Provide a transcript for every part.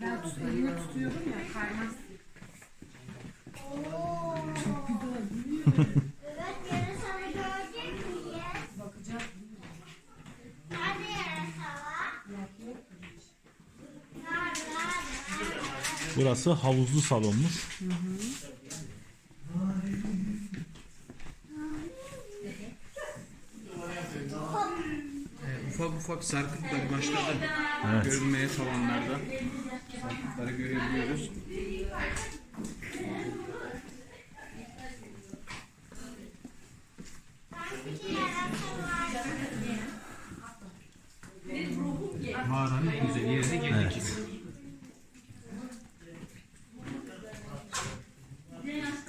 Ben tutuyorum ya kaymaz. Oo. Evet yarısanı görecek miyiz? Bakacağız. Nerede? Nerede? Burası havuzlu salonmuş. Ee, ufak ufak sarkıtlar başladı. Evet. Görünmeye tavanlarda. Sarkıtları görebiliyoruz. Mağaranın en güzel yerine geldik. Evet.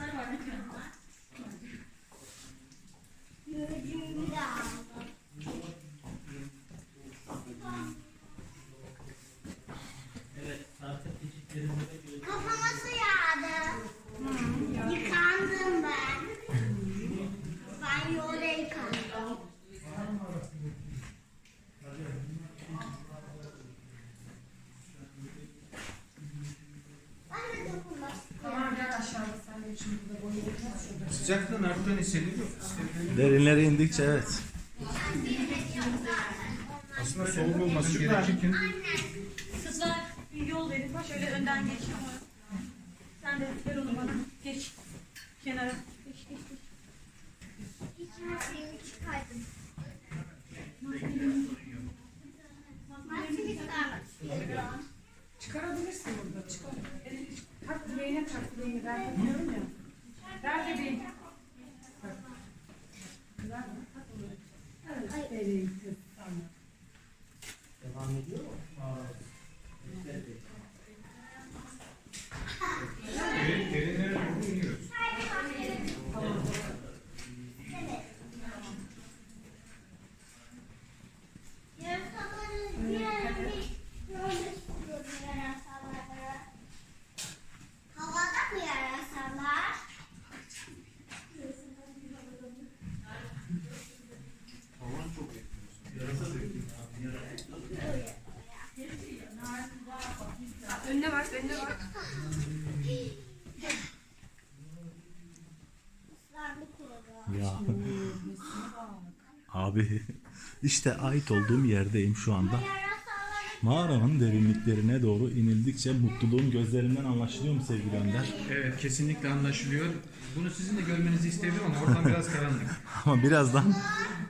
Gözümü de aldım. Kafama su yağdı. Yıkandım ben. Ben yolda yıkandım. Ben de dokunmak istiyorum. Tamam gel aşağıda sen de şimdi burada boyu Sıcaklığın arttığını hissediyor. Derinlere indikçe evet. Aslında soğuk olması gerekirken Kızlar bir yol verin. Şöyle önden geç. Sen de ver onu bana. Geç. Kenara. Geç geç geç. İçime suyunu çıkardım. Maskemi istiyorum. Çıkarabilirsin burada çıkar. Tak bileğine tak bileğini ben takıyorum ya. Ver bebeğim. Bak. Ver bana, tak oraya. Evet, bebeğim kız. Tamam. Ya. Abi işte ait olduğum yerdeyim şu anda. Mağaranın derinliklerine doğru inildikçe mutluluğum gözlerimden anlaşılıyor mu sevgili Önder? Evet kesinlikle anlaşılıyor. Bunu sizin de görmenizi istedim ama oradan biraz karanlık. Ama birazdan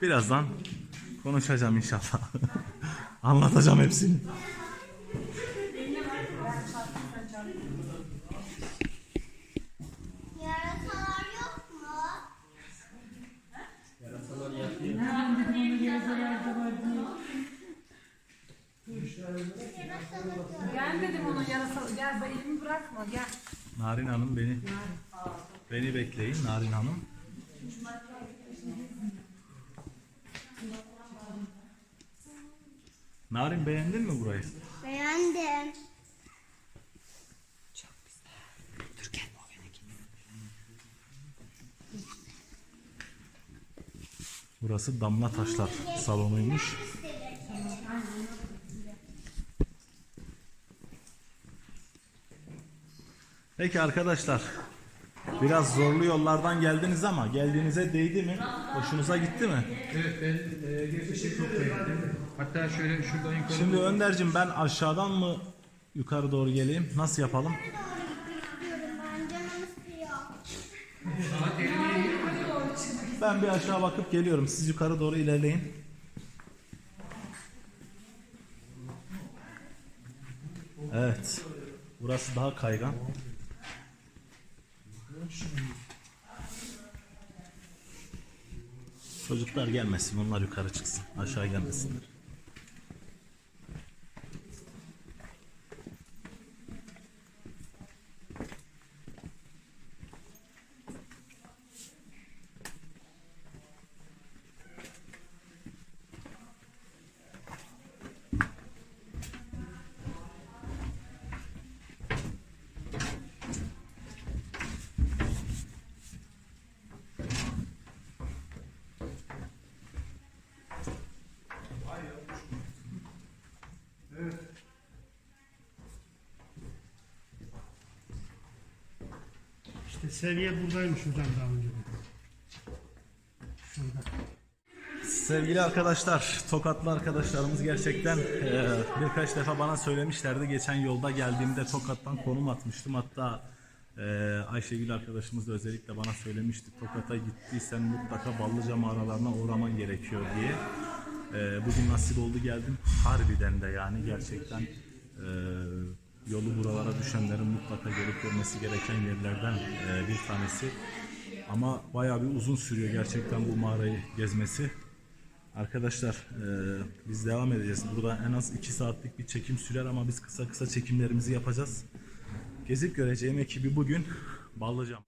birazdan konuşacağım inşallah. Anlatacağım hepsini. Yarasalar yok mu? Yarasalar yok. Gel dedim ona yarasa. Gel ben elimi bırakma gel. Narin Hanım beni beni bekleyin Narin Hanım. Narin beğendin mi burayı? Beğendim. Burası damla taşlar salonuymuş. Peki arkadaşlar. Biraz zorlu yollardan geldiniz ama geldiğinize değdi mi? Hoşunuza gitti mi? Evet ben e, gerçekten çok beğendim. Hatta şöyle şuradan yukarı Şimdi Önder'cim ben aşağıdan mı yukarı doğru geleyim? Nasıl yapalım? Ben bir aşağı bakıp geliyorum. Siz yukarı doğru ilerleyin. Evet. Burası daha kaygan. Çocuklar gelmesin. Onlar yukarı çıksın. Aşağı gelmesinler. Seviye buradaymış hocam daha önce. Şurada. Sevgili arkadaşlar, Tokatlı arkadaşlarımız gerçekten e, birkaç defa bana söylemişlerdi. Geçen yolda geldiğimde Tokat'tan konum atmıştım. Hatta e, Ayşegül arkadaşımız da özellikle bana söylemişti. Tokat'a gittiysen mutlaka Ballıca mağaralarına uğraman gerekiyor diye. E, bugün nasip oldu geldim. Harbiden de yani gerçekten e, yolu buralara düşenlerin mutlaka gelip görmesi gereken yerlerden e, bir tanesi. Ama bayağı bir uzun sürüyor gerçekten bu mağarayı gezmesi. Arkadaşlar e, biz devam edeceğiz. Burada en az 2 saatlik bir çekim sürer ama biz kısa kısa çekimlerimizi yapacağız. Gezip göreceğim ekibi bugün Ballıcam.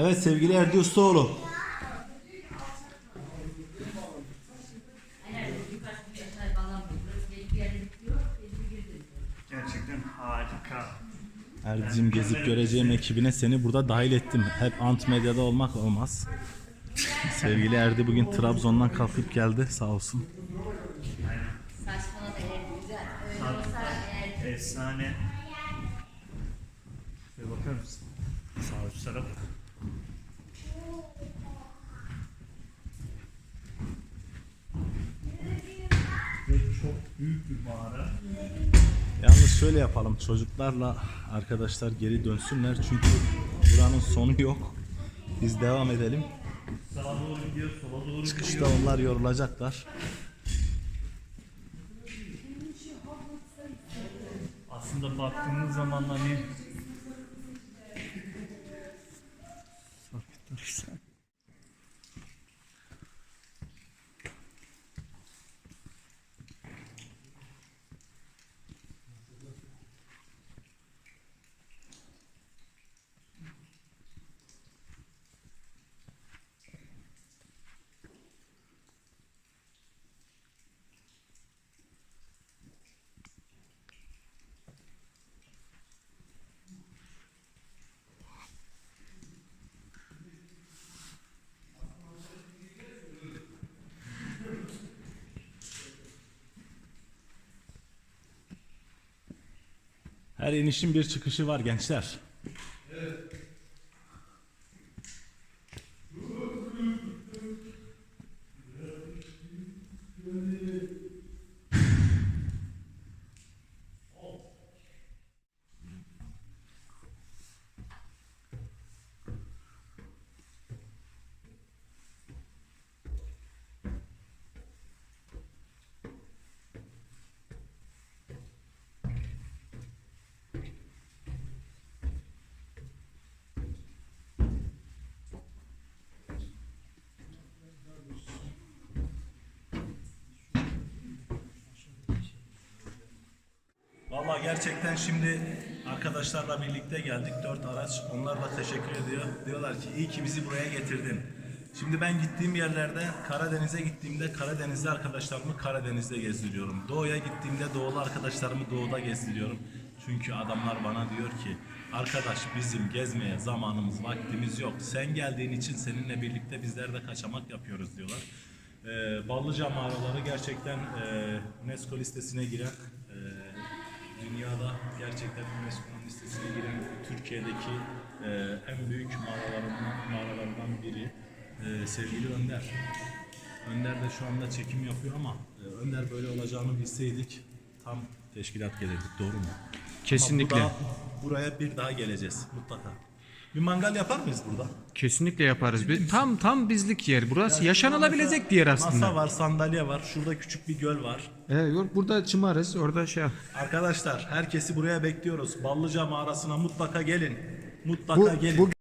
Evet sevgili Erdi Ustaoğlu. Gerçekten harika. Erdicim gezip göreceğim ekibine seni burada dahil ettim. Hep Ant Medya'da olmak olmaz. Sevgili Erdi bugün Trabzon'dan kalkıp geldi sağ olsun. Efsane. Şöyle bakar mısın? Sağ üst taraf. Ve çok büyük bir mağara. Yalnız şöyle yapalım çocuklarla arkadaşlar geri dönsünler çünkü buranın sonu yok. Biz devam edelim. Sağa doğru gidiyor, sola doğru Çıkışta gidiyor. onlar yorulacaklar. Aslında baktığınız zaman hani Her inişin bir çıkışı var gençler. Gerçekten şimdi arkadaşlarla birlikte geldik. Dört araç. Onlar da teşekkür ediyor. Diyorlar ki iyi ki bizi buraya getirdin. Şimdi ben gittiğim yerlerde Karadeniz'e gittiğimde Karadenizli arkadaşlarımı Karadeniz'de gezdiriyorum. Doğu'ya gittiğimde Doğulu arkadaşlarımı Doğu'da gezdiriyorum. Çünkü adamlar bana diyor ki arkadaş bizim gezmeye zamanımız vaktimiz yok. Sen geldiğin için seninle birlikte bizler de kaçamak yapıyoruz diyorlar. Ee, Ballıca mağaraları gerçekten e, UNESCO listesine giren e, dünyada gerçekten UNESCO'nun listesine giren Türkiye'deki e, en büyük mağaralarından, mağaralardan biri e, sevgili Önder. Önder de şu anda çekim yapıyor ama e, Önder böyle olacağını bilseydik tam teşkilat gelirdik doğru mu? Kesinlikle. Ama bu da- buraya bir daha geleceğiz mutlaka. Bir mangal yapar mıyız burada? Kesinlikle yaparız. Bir- Tam tam bizlik yer. Burası yaşanılabilecek bir yer Masa aslında. var, sandalye var, şurada küçük bir göl var. Evet, yok, burada çımarız. Orada şey. Arkadaşlar herkesi buraya bekliyoruz. Ballıca mağarasına mutlaka gelin. Mutlaka Bu, gelin. bu